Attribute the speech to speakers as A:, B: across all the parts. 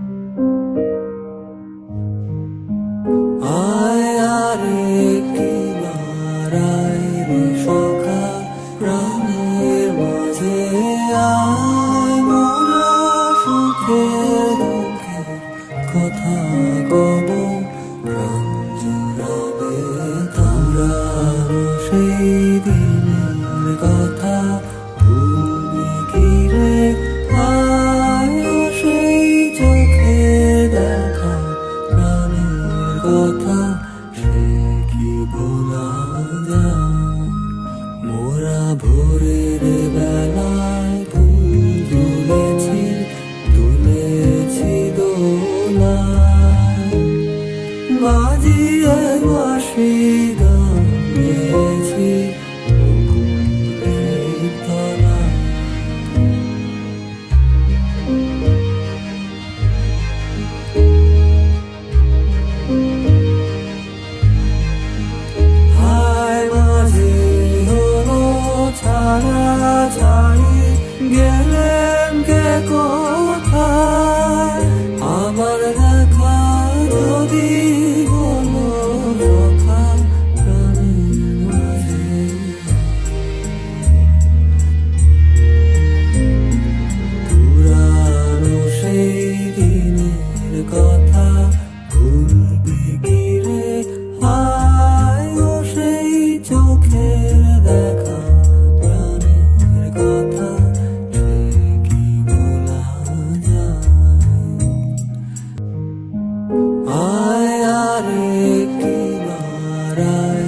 A: I are kibaraya কথা সে কি ভোলা মোরা ভোরের বেলা again. right.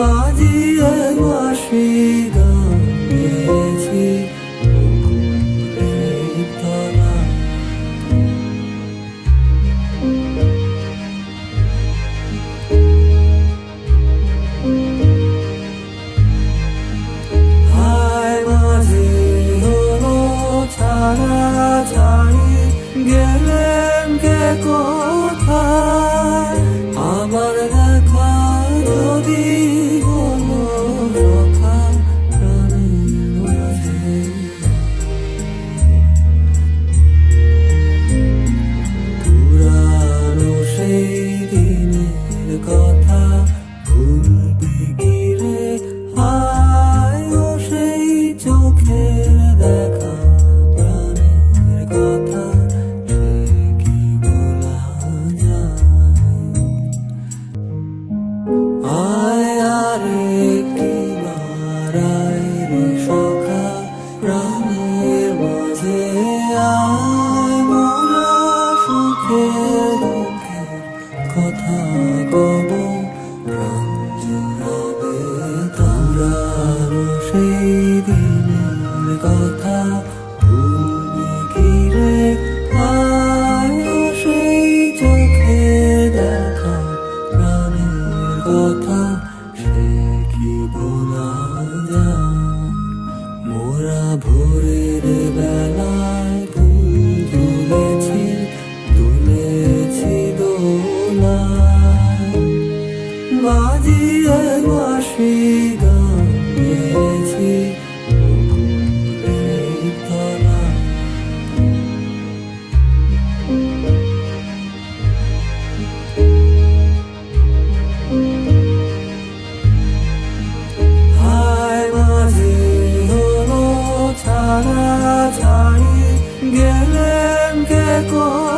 A: মাঝি মাসি গান গেছি ছাড়া ছাড়ি গেলেন কে কর ঘুরে 过。